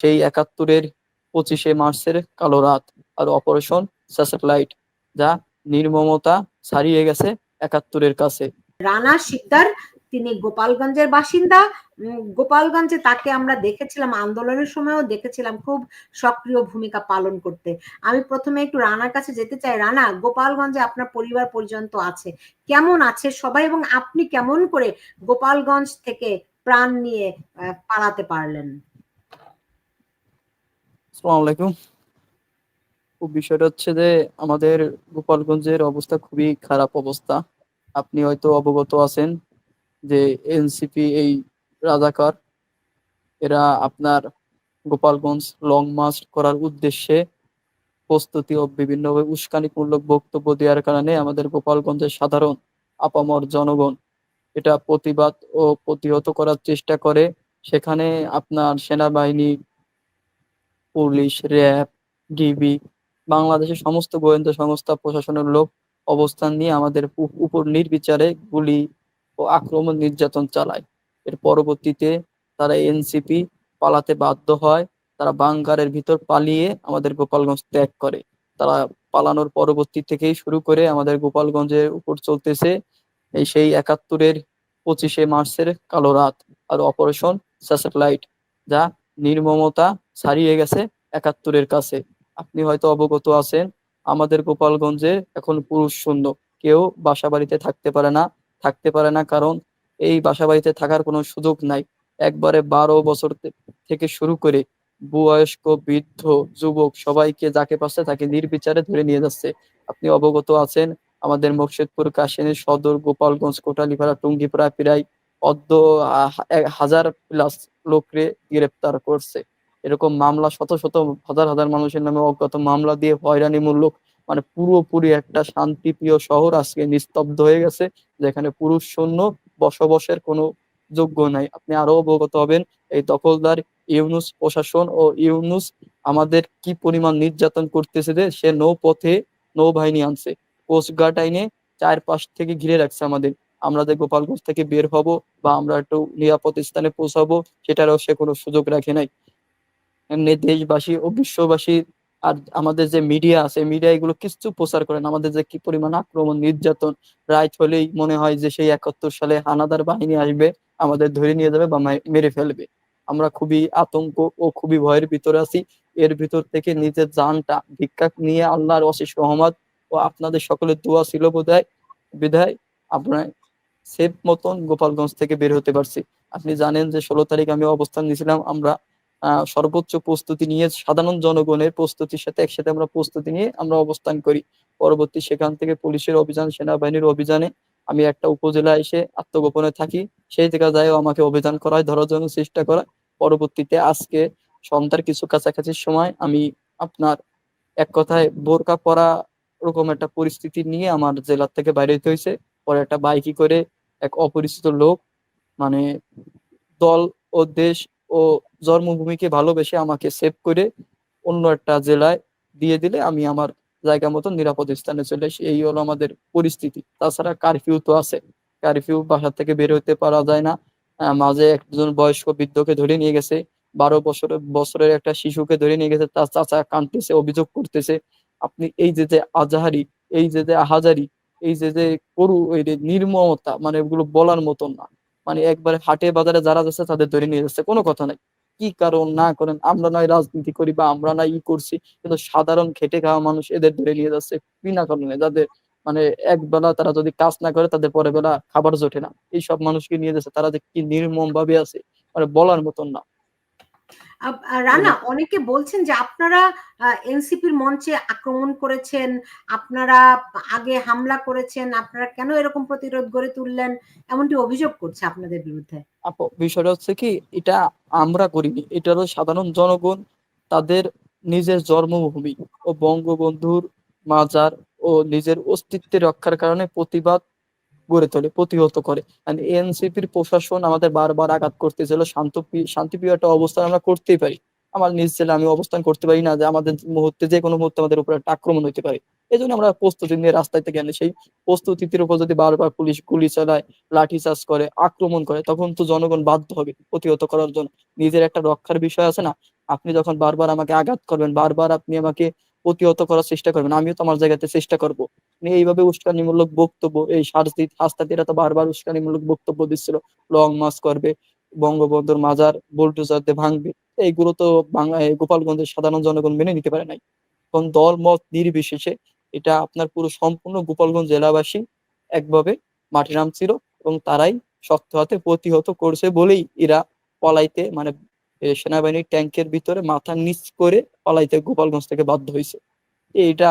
সেই একাত্তরের পঁচিশে মার্চের কালো রাত আর অপারেশন স্যাটেলাইট, যা নির্মমতা ছাড়িয়ে গেছে একাত্তরের কাছে। রানা শিকদার, তিনি গোপালগঞ্জের বাসিন্দা। গোপালগঞ্জে তাকে আমরা দেখেছিলাম আন্দোলনের সময়ও দেখেছিলাম খুব সক্রিয় ভূমিকা পালন করতে। আমি প্রথমে একটু রানার কাছে যেতে চাই। রানা, গোপালগঞ্জে আপনার পরিবার পর্যন্ত আছে। কেমন আছে সবাই এবং আপনি কেমন করে গোপালগঞ্জ থেকে প্রাণ নিয়ে পালাতে পারলেন? বিষয়টা হচ্ছে যে, আমাদের গোপালগঞ্জের অবস্থা খুবই খারাপ অবস্থা। আপনি হয়তো অবগত আছেন যে, এনসিপি, এই রাজাকার, এরা আপনার গোপালগঞ্জ লং মার্চ করার উদ্দেশ্যে প্রস্তুতি ও বিভিন্নভাবে উস্কানিমূলক বক্তব্য দেওয়ার কারণে আমাদের গোপালগঞ্জের সাধারণ, আপামর জনগণ এটা প্রতিবাদ ও প্রতিহত করার চেষ্টা করে। সেখানে আপনার সেনাবাহিনী পুলিশ, র্যাব, ডিবি, বাংলাদেশের সমস্ত গোয়েন্দা সংস্থা, প্রশাসনের লোক অবস্থান নিয়ে আমাদের উপর নির্বিচারে গুলি ও আক্রমণ নির্যাতন চালায়। এর পরবর্তীতে তারা এনসিপি পালাতে বাধ্য হয়। তারা বাংকারের ভিতর পালিয়ে আমাদের গোপালগঞ্জ ত্যাগ করে। তারা পালানোর পরবর্তী থেকেই শুরু করে আমাদের গোপালগঞ্জের উপর চলতেছে এই সেই একাত্তরের পঁচিশে মার্চের কালো রাত। আর অপারেশন স্যাটেলাইট, যা নির্মমতা ছাড়িয়ে গেছে একাত্তরের কাছে। আপনি হয়তো অবগত আছেন, আমাদের গোপালগঞ্জে এখন পুরুষ শূন্য। কেউ বাসা বাড়িতে থাকতে পারে না, থাকতে পারে না কারণ এই বাসা বাড়িতে থাকার কোনো সুযোগ নাই। একবারে বারো বছর থেকে শুরু করে বয়স্ক, বৃদ্ধ, যুবক সবাইকে যাকে পাচ্ছে তাকে নির্বিচারে ধরে নিয়ে যাচ্ছে। আপনি অবগত আছেন, আমাদের মুর্শিদপুর, কাশিনী সদর, গোপালগঞ্জ, কোটালীপাড়া, টুঙ্গিপাড়া প্রায় অর্ধ হাজার প্লাস লোকরে গ্রেপ্তার করছে। এরকম মামলা, শত শত, হাজার হাজার মানুষের নামে অজ্ঞাত মামলা দিয়ে হয়রানিমূলক মানে পুরোপুরি একটা শান্তিপ্রিয় শহর আজকে নিস্তব্ধ হয়ে গেছে, যেখানে পুরুষ শূন্য বসবাসের কোনো যোগ্য নাই। আপনি আরও অবগত হবেন, এই দখলদার ইউনুস প্রশাসন ও ইউনুস আমাদের কি পরিমাণ নির্যাতন করতেছে যে সে নৌপথে নৌবাহিনী আনছে। কোস্টগার্ড আইনে চারপাশ থেকে ঘিরে রাখছে আমাদের। আমরা যে গোপালগঞ্জ থেকে বের হব বা আমরা একটু নিরাপদ স্থানে পৌঁছাবো, সেটারও সে কোনো সুযোগ রাখে নাই। এমনি দেশবাসী ও বিশ্ববাসী আর আমাদের যে মিডিয়া আছে মিডিয়া এগুলো কিছু প্রচার করেন। আমাদের যে কি পরিমাণ আক্রমণ, নির্যাতন, রাইট হলেই মনে হয় যে সেই একাত্তর সালে হানাদার বাহিনী আসবে, আমাদের ধরে নিয়ে যাবে বা মেরে ফেলবে। আমরা খুবই আতঙ্ক ও খুবই ভয়ের ভিতরে আছি। এর ভিতর থেকে নিজের জানটা ভিক্ষা নিয়ে আল্লাহর অশেষ রহমত ও আপনাদের সকলের দোয়া ছিল বোধহয়, বিধায় আপনার সেফ মতন গোপালগঞ্জ থেকে বের হতে পারছি। আপনি জানেন যে ষোলো তারিখ আমি অবস্থান নিয়েছিলাম, আমরা সর্বোচ্চ প্রস্তুতি নিয়ে সাধারণ জনগণের প্রস্তুতির সাথে একসাথে আমরা প্রস্তুতি নিয়ে আমরা অবস্থান করি। পরবর্তী সেখান থেকে পুলিশের অভিযান, সেনাবাহিনীর অভিযানে আমি একটা উপজেলা এসে আত্মগোপনে থাকি। সেই জায়গা যায় আমাকে অভিযান করায়, ধরার জন্য চেষ্টা করা পরবর্তীতে আজকে সন্ধ্যার কিছু কাছাকাছি সময় আমি আপনার এক কথায় বোরকা পরা ওরকম একটা পরিস্থিতি নিয়ে আমার জেলার থেকে বাইরে হতে হয়েছে পরে একটা বাইকি করে এক অপরিচিত লোক মানে দল ও দেশ ও জন্মভূমিকে ভালোবেসে আমাকে সেভ করে অন্য একটা জেলায় দিয়ে দিলে আমি আমার জায়গা মতো নিরাপদ স্থানে চলে আসি এই হলো আমাদের পরিস্থিতি। তাছাড়া কারফিউ তো আছে। কারফিউ বাসা থেকে বের হতে পারা যায় না। মাঝে একজন বয়স্ক বৃদ্ধকে ধরে নিয়ে গেছে। বারো বছরের বছরের একটা শিশুকে ধরে নিয়ে গেছে। তার চাচা কাঁদতেছে, অভিযোগ করতেছে, আপনি এই যে যে আজাহারি, এই যে যে আহাজারি, এই যে যে করু, এই যে নির্মমতা মানে এগুলো বলার মতন না। মানে একবারে হাটে বাজারে যারা যাচ্ছে তাদের ধরে নিয়ে যাচ্ছে, কোনো কথা নাই। কি কারণ না করেন আমরা নয় রাজনীতি করি বা আমরা না ই করছি, কিন্তু সাধারণ খেটে খাওয়া মানুষ এদের ধরে নিয়ে যাচ্ছে বিনা কারণে। যাদের মানে এক বেলা তারা যদি কাজ না করে তাদের পরে বেলা খাবার জোটে না। এইসব মানুষকে নিয়ে যাচ্ছে, তারা যে কি নির্মম ভাবে আছে মানে বলার মতন না। রানা অনেকে বলছেন যে আপনারা এনসিপির মঞ্চে আক্রমণ করেছেন আপনারা আগে হামলা করেছেন আপনারা কেন এরকম প্রতিরোধ গড়ে তুললেন? এমনটি অভিযোগ করছে আপনাদের বিরুদ্ধে। আপু বিষয়টা হচ্ছে কি এটা আমরা করিনি এটা হলো সাধারণ জনগণ তাদের নিজের জন্মভূমি ও বঙ্গবন্ধুর মাজার ও নিজের অস্তিত্ব রক্ষার কারণে প্রতিবাদ গড়ে তোলে, প্রতিহত করে। এনসিপির প্রশাসন আমাদের বারবার আঘাত করতে করতেছিল। শান্ত শান্তিপ্রিয় একটা অবস্থান আমরা করতেই পারি। আমার নিজ জেলা আমি অবস্থান করতে পারি না যে আমাদের মুহূর্তে যে কোনো মুহূর্তে আমাদের উপর একটা আক্রমণ হতে পারে। এই জন্য আমরা প্রস্তুতি নিয়ে রাস্তায় থেকে আনি। সেই প্রস্তুতির উপর যদি বারবার পুলিশ গুলি চালায় লাঠিচার্জ করে, আক্রমণ করে, তখন তো জনগণ বাধ্য হবে প্রতিহত করার জন্য। নিজের একটা রক্ষার বিষয় আছে না? আপনি যখন বারবার আমাকে আঘাত করবেন, বারবার আপনি আমাকে প্রতিহত করার চেষ্টা করবেন, আমিও তো আমার জায়গাতে চেষ্টা করব। এইভাবে উস্কানিমূলক বক্তব্য, এই শারজিৎ হাসতাতিরা তো বারবার উস্কানিমূলক বক্তব্য দিচ্ছিল। লং মার্চ করবে, বঙ্গবন্ধুর মাজার বুলডোজার দিয়ে ভাঙবে এইগুলো তো বাংলা গোপালগঞ্জের সাধারণ জনগণ মেনে নিতে পারে নাই। কোন দল, মত নির্বিশেষে এটা আপনার পুরো সম্পূর্ণ গোপালগঞ্জ জেলাবাসী একভাবে মাঠে নামছিল এবং তারাই শক্ত হাতে প্রতিহত করছে বলেই এরা পলাইতে মানে সেনাবাহিনীর ট্যাঙ্কের ভিতরে মাথা নিচ করে পলাইতে গোপালগঞ্জ থেকে বাধ্য হয়েছে এইটা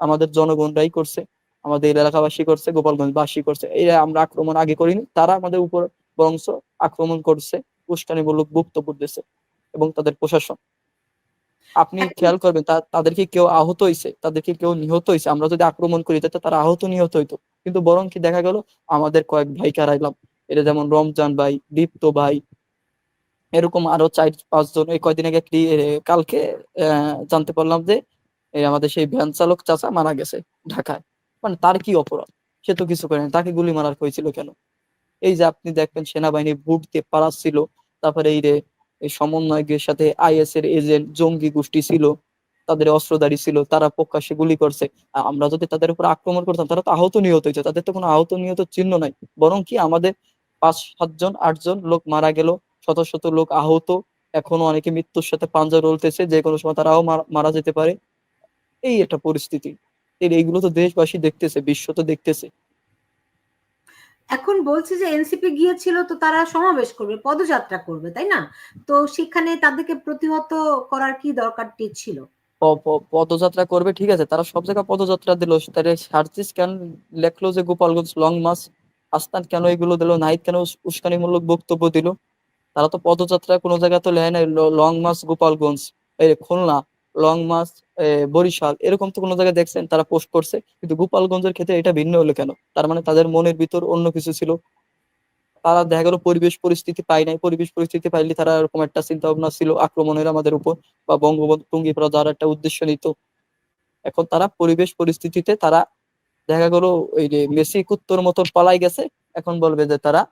আমাদের জনগণরাই করছে আমাদের এলাকাবাসী করছে গোপালগঞ্জবাসী করছে। এরা আমরা আক্রমণ আগে করিনি তারা আমাদের উপর বংশ আক্রমণ করছে উস্কানিমূলক বক্তব্য দিয়েছে এবং তাদের প্রশাসন। আপনি খেয়াল করবেন তাদেরকে কেউ আহত হয়েছে তাদেরকে কেউ নিহত হয়েছে আমরা যদি আক্রমণ করি তাতে তারা আহত নিহত হইতো। কিন্তু বরং কি দেখা গেল আমাদের কয়েক ভাই কারাইলাম এটা যেমন রমজান ভাই দীপ্ত ভাই এরকম আরও চার পাঁচজন। এই কয়দিন আগে কালকে আহ, জানতে পারলাম যে এই আমাদের সেই ভ্যান চালক চাচা মারা গেছে ঢাকায়। মানে তার কি অপরাধ? সে তো কিছু করেনি তাকে গুলি মারার হয়েছিল কেন? এই যে আপনি দেখবেন সেনাবাহিনী ভোট দিয়ে পালাচ্ছিল তারপরে এই রে এই সমন্বয়কের সাথে আইএস এর এজেন্ট, জঙ্গি গোষ্ঠী ছিল, তাদের অস্ত্রধারী ছিল, তারা প্রকাশ্যে গুলি করছে। আমরা যদি তাদের উপর আক্রমণ করতাম, তারা তো আহত নিহত হয়েছে তাদের তো কোনো আহত নিহত চিহ্ন নাই। বরং কি আমাদের পাঁচ, সাতজন, আটজন লোক মারা গেল, শত শত লোক আহত। এখনও অনেকে মৃত্যুর সাথে পাঞ্জা রলতেছে, যে কোনো সময় তারাও মারা- মারা যেতে পারে। এই একটা পরিস্থিতি। এর এইগুলো তো দেশবাসী দেখতেছে বিশ্ব তো দেখতেছে। এখন বলছে যে এনসিপি গিয়েছিল তো তারা সমাবেশ করবে পদযাত্রা করবে তাই না? তো সেখানে তাদেরকে প্রতিহত করার কি দরকারটি ছিল? পদযাত্রা করবে ঠিক আছে তারা সব জায়গায় পদযাত্রা দিল তারা সার্চিস কেন লেখলো যে গোপালগঞ্জ লং মাস আস্তান কেন এগুলো দিল নাহিদ কেন উস- উস্কানিমূলক বক্তব্য দিল? তারা তো পদযাত্রা কোনো জায়গায় তো লেয় নাই লং মাস গোপালগঞ্জ এই খুলনা লং মাস বরিশাল, এরকম তো কোনো জায়গায় দেখছেন, তারা পোস্ট করছে। কিন্তু গোপালগঞ্জের ক্ষেত্রে এটা ভিন্ন হলো কেন? তার মানে তাদের মনের ভিতর অন্য কিছু ছিল। তারা দেখা গেল পরিবেশ পরিস্থিতি পায় নাই। পরিবেশ পরিস্থিতি পাইলে তারা এরকম একটা চিন্তা ভাবনা ছিল, আক্রমণের আমাদের উপর বা বঙ্গবন্ধু টুঙ্গিপাড়া যাওয়ার একটা উদ্দেশ্য নিত। এখন তারা পরিবেশ পরিস্থিতিতে তারা দেখা গেল ওই যে মেসি কুত্তর মতো পালাই গেছে। এখন বলবে যে তারা,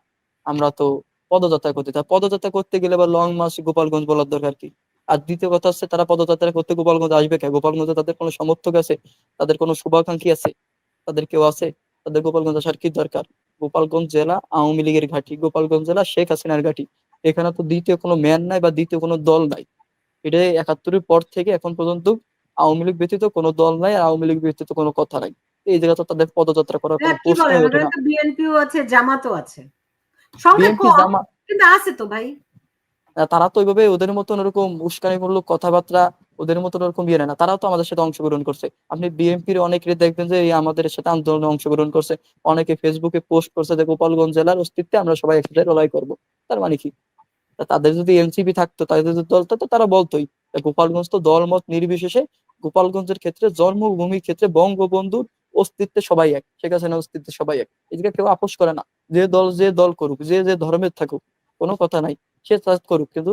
আমরা তো পদযাত্রা করতে পদযাত্রা করতে গেলে বা লং মার্চ গোপালগঞ্জ বলার দরকার কি? আর দ্বিতীয় কথা হচ্ছে তারা পদযাত্রা করতে গোপালগঞ্জ আসবে কে? গোপালগঞ্জে তাদের কোনো সমর্থক আছে? তাদের কোনো শুভাকাঙ্ক্ষী আছে? তাদের কেউ আছে? তাদের গোপালগঞ্জ আসার কি দরকার? গোপালগঞ্জ জেলা আওয়ামী লীগের ঘাঁটি গোপালগঞ্জ জেলা শেখ হাসিনার ঘাঁটি। এখানে তো দ্বিতীয় কোনো ম্যান নাই বা দ্বিতীয় কোনো দল নাই। এটা একাত্তরের পর থেকে এখন পর্যন্ত আওয়ামী লীগ ব্যতীত কোনো দল নাই আর আওয়ামী লীগ ব্যতীত কোনো কথা নাই। এই জায়গা তো তাদের পদযাত্রা করার কোনো বলেন ওঠে না। বিএনপিও আছে জামাতও আছে। সংখ্যা কম কিন্তু আছে তো ভাই। তারা তো ওইভাবে ওদের মতন ওরকম উস্কানিমূলক কথাবার্তা ওদের মতন ওরকম ইয়ে না। তারাও তো আমাদের সাথে অংশগ্রহণ করছে। আপনি বিএনপির অনেকেরই দেখবেন যে আমাদের সাথে আন্দোলনে অংশগ্রহণ করছে। অনেকে ফেসবুকে পোস্ট করছে যে গোপালগঞ্জ জেলার অস্তিত্বে আমরা সবাই একসাথে লড়াই করব। তার মানে কি? তাদের যদি এনসিপি থাকতো, তাদের যদি দল থাকতো, তারা বলতোই গোপালগঞ্জ তো দল মত নির্বিশেষে গোপালগঞ্জের ক্ষেত্রে জন্মভূমির ক্ষেত্রে বঙ্গবন্ধুর অস্তিত্বে সবাই এক, শেখ হাসিনার অস্তিত্বে সবাই এক। এদিকে কেউ আপোষ করে না। যে দল যে দল করুক, যে যে ধর্মের থাকুক, কোনো কথা নাই। সে তা করুক কিন্তু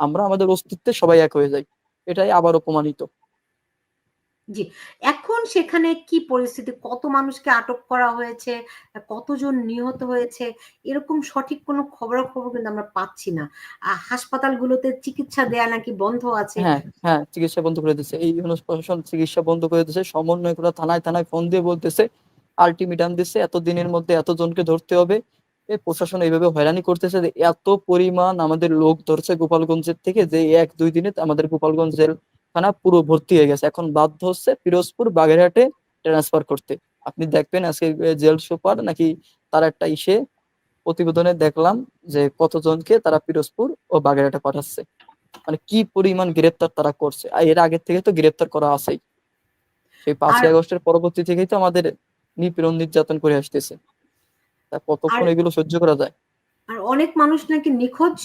আমরা আমাদের অস্তিত্বে সবাই এক হয়ে যাই। এটাই আবারও প্রমাণিত এখন সেখানে কি পরিস্থিতি? কত মানুষকে আটক করা হয়েছে? কতজন নিহত হয়েছে? এরকম সঠিক কোনো খবরাখবর কিন্তু আমরা পাচ্ছি না। হাসপাতালগুলোতে চিকিৎসা দেয়া নাকি বন্ধ আছে? হ্যাঁ হ্যাঁ চিকিৎসা বন্ধ করে দিচ্ছে এই প্রশাসন চিকিৎসা বন্ধ করে দিচ্ছে সমন্বয় করা থানায় থানায় ফোন দিয়ে বলতেছে আলটিমেটাম দিচ্ছে এত দিনের মধ্যে এতজনকে ধরতে হবে। প্রশাসন এইভাবে হয়রানি করতেছে যে এত পরিমাণ আমাদের লোক ধরছে গোপালগঞ্জের থেকে যে এক দুই দিনে আমাদের গোপালগঞ্জ জেল থানা পুরো ভর্তি হয়ে গেছে। এখন বাধ্য হচ্ছে পিরোজপুর বাগেরহাটে ট্রান্সফার করতে। আপনি দেখবেন আজকে জেল সুপার নাকি তার একটা ইসে প্রতিবেদনে দেখলাম যে কতজনকে তারা পিরোজপুর ও বাগেরহাটে পাঠাচ্ছে। মানে কি পরিমাণ গ্রেপ্তার তারা করছে। আর এর আগে থেকে তো গ্রেপ্তার করা আছেই। সেই পাঁচই আগস্টের পরবর্তী থেকেই তো আমাদের নিপীড়ন নির্যাতন করে আসতেছে। তা কতক্ষণ এগুলো সহ্য করা যায়? আর অনেক মানুষ নাকি নিখোঁজ?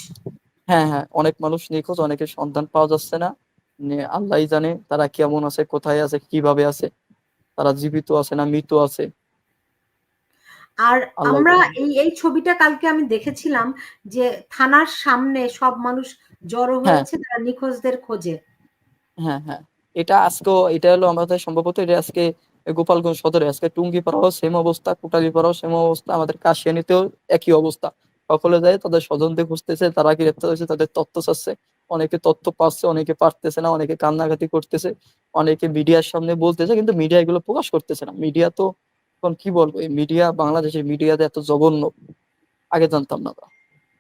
হ্যাঁ হ্যাঁ অনেক মানুষ নিখোঁজ অনেকের সন্ধান পাওয়া যাচ্ছে না। আল্লাহই জানে তারা কেমন আছে কোথায় আছে কীভাবে আছে। তারা জীবিত আছে না মৃত আছে। আর আমরা এই এই ছবিটা কালকে আমি দেখেছিলাম যে থানার সামনে সব মানুষ জড়ো হ্যাঁ। হয়েছে তারা নিখোঁজদের খোঁজে। হ্যাঁ হ্যাঁ। এটা আজকেও এটা হলো আমাদের সম্ভবত এটা আজকে গোপালগঞ্জ সদরে আজকে টুঙ্গিপাড়াও সেম অবস্থা কোটালীপাড়াও সেম অবস্থা, আমাদের কাশিয়ানিতেও একই অবস্থা। সকলে যায়, তাদের স্বজনদের খুঁজতেছে, তারা গ্রেপ্তার হয়েছে, তাদের তথ্য চাচ্ছে। অনেকে তথ্য পাচ্ছে, অনেকে পারতেছে না, অনেকে কান্নাকাটি করতেছে, অনেকে মিডিয়ার সামনে বলতেছে, কিন্তু মিডিয়া এগুলো প্রকাশ করতেছে না। মিডিয়া তো, এখন কি বলব, এই মিডিয়া, বাংলাদেশের মিডিয়াতে এত জঘন্য। আগে জানতাম না।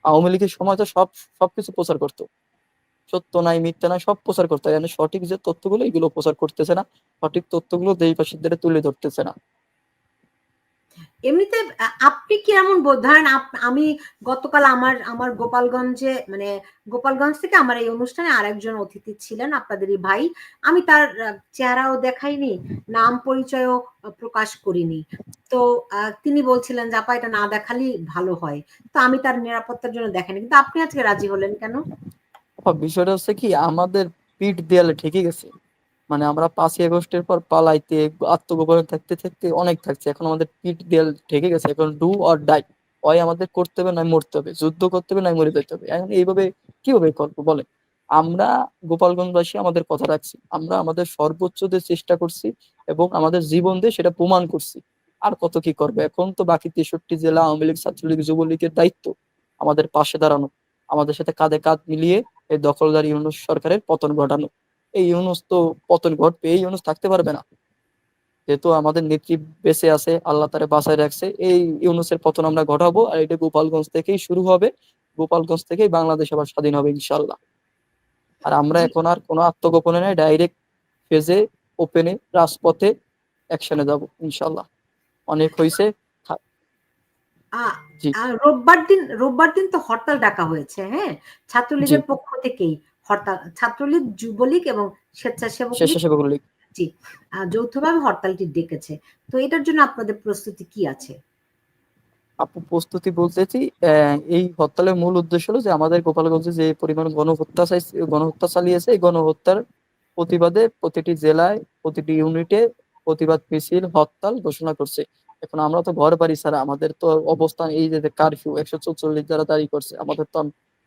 আওয়ামী লীগের সময় তো সব, সবকিছু প্রচার করতো। সত্য নাই, মিথ্যা নাই, সব প্রচার করতে হয়। সঠিক যে তথ্যগুলো, এগুলো প্রচার করতেছে না। সঠিক তথ্যগুলো দেশবাসীদের তুলে ধরতেছে না। এমনিতে আপনি কি এমন বোধ ধরেন আমি গতকাল আমার আমার গোপালগঞ্জে মানে গোপালগঞ্জ থেকে আমার এই অনুষ্ঠানে আরেকজন অতিথি ছিলেন, আপনাদেরই ভাই। আমি তার চেহারাও দেখাইনি, নাম পরিচয়ও প্রকাশ করিনি। তো তিনি বলছিলেন যে এটা না দেখালেই ভালো হয়। তো আমি তার নিরাপত্তার জন্য দেখাইনি। কিন্তু আপনি আজকে রাজি হলেন কেন? আপা, বিষয়টা হচ্ছে কি আমাদের পিঠ দেয়ালে ঠেকে গেছে। মানে আমরা পাঁচই আগস্টের পর পালাইতে আত্মগোপনে থাকতে থাকতে অনেক থাকছে। এখন আমাদের পিঠ দেয়াল ঠেকে গেছে। এখন ডু অর ডাই হয় আমাদের করতে হবে নয় মরতে হবে। যুদ্ধ করতে হবে নয় মরে যেতে হবে। এখন এইভাবে কীভাবে করব বলে? আমরা গোপালগঞ্জবাসী আমাদের কথা রাখছি। আমরা আমাদের সর্বোচ্চ দিয়ে চেষ্টা করছি এবং আমাদের জীবন দিয়ে সেটা প্রমাণ করছি। আর কত কি করবে? এখন তো বাকি তেষট্টি জেলা আওয়ামী লীগ ছাত্রলীগ যুবলীগের দায়িত্ব আমাদের পাশে দাঁড়ানো। আমাদের সাথে কাঁধে কাঁধ মিলিয়ে এই দখলদার ইউনুস সরকারের পতন ঘটানো এই ইউনুস তো পতন ঘটবে, এই ইউনুস থাকতে পারবে না। যেহেতু আমাদের নেত্রী বেঁচে আছে, আল্লাহ তারে বাঁচায় রাখছে, এই ইউনুসের পতন আমরা ঘটাবো আর এটা গোপালগঞ্জ থেকেই শুরু হবে। গোপালগঞ্জ থেকেই বাংলাদেশ আবার স্বাধীন হবে ইনশাল্লাহ আর আমরা এখন আর কোনো আত্মগোপনে নাই, ডাইরেক্ট ফেজে, ওপেনে, রাজপথে অ্যাকশনে যাব ইনশাল্লাহ অনেক হয়েছে রোববার দিন রোববার দিন তো হরতাল ডাকা হয়েছে হ্যাঁ? ছাত্রলীগের পক্ষ থেকেই হরতাল ছাত্রলীগ যুবলীগ এবং স্বেচ্ছাসেবক লীগ লীগ। যৌথভাবে হরতালটি ডেকেছে। তো এটার জন্য আপনাদের প্রস্তুতি কি আছে? আপু প্রস্তুতি বলতেছি এই হরতালের মূল উদ্দেশ্য হলো যে আমাদের গোপালগঞ্জে যে পরিমাণ গণহত্যা গণহত্যা চালিয়েছে এই গণহত্যার প্রতিবাদে প্রতিটি জেলায় প্রতিটি ইউনিটে প্রতিবাদ মিছিল হরতাল ঘোষণা করছে। এখন আমরা তো ঘর বাড়ি ছাড়া আমাদের তো অবস্থান এই যে কারফিউ একশো চৌচল্লিশ যারা দাঁড়ি করছে, আমাদের তো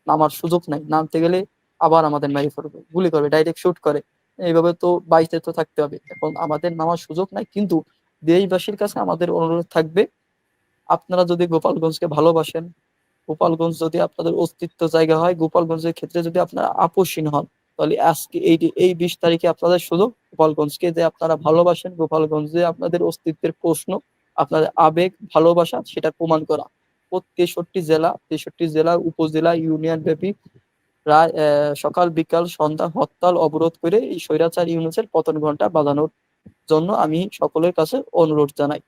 নামার সুযোগ নাই। নামতে গেলে আবার আমাদের মেরে ফেলবে, গুলি করবে ডাইরেক্ট শুট করে। এইভাবে তো বাইশে তো থাকতে হবে। এখন আমাদের নামার সুযোগ নাই, কিন্তু দেশবাসীর কাছে আমাদের অনুরোধ থাকবে, আপনারা যদি গোপালগঞ্জকে ভালোবাসেন, গোপালগঞ্জ যদি আপনাদের অস্তিত্ব জায়গা হয়, গোপালগঞ্জের ক্ষেত্রে যদি আপনারা আপোষহীন হন, তাহলে আজকে এই এই বিশ তারিখে আপনাদের সুযোগ, গোপালগঞ্জকে যে আপনারা ভালোবাসেন, গোপালগঞ্জে আপনাদের অস্তিত্বের প্রশ্ন আপনাদের আবেগ, ভালোবাসা সেটা প্রমাণ করা। তেষট্টি জেলা তেষট্টি জেলা, উপজেলা, ইউনিয়ন ব্যাপী প্রায় সকাল, বিকাল, সন্ধ্যা, হরতাল অবরোধ করে এই স্বৈরাচার ইউনুসের পতন ঘণ্টা বাজানোর জন্য আমি সকলের কাছে অনুরোধ জানাই।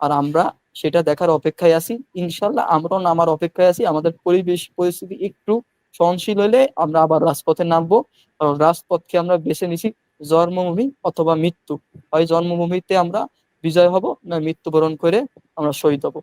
আর আমরা সেটা দেখার অপেক্ষায় আছি। ইনশাল্লাহ আমরাও নামার অপেক্ষায় আছি। আমাদের পরিবেশ পরিস্থিতি একটু সহনশীল হলে আমরা আবার রাজপথে নামবো। কারণ রাজপথকে আমরা বেছে নিছি জন্মভূমি অথবা মৃত্যু। হয় জন্মভূমিতে আমরা বিজয় হব না মৃত্যুবরণ করে আমরা শহীদ হব।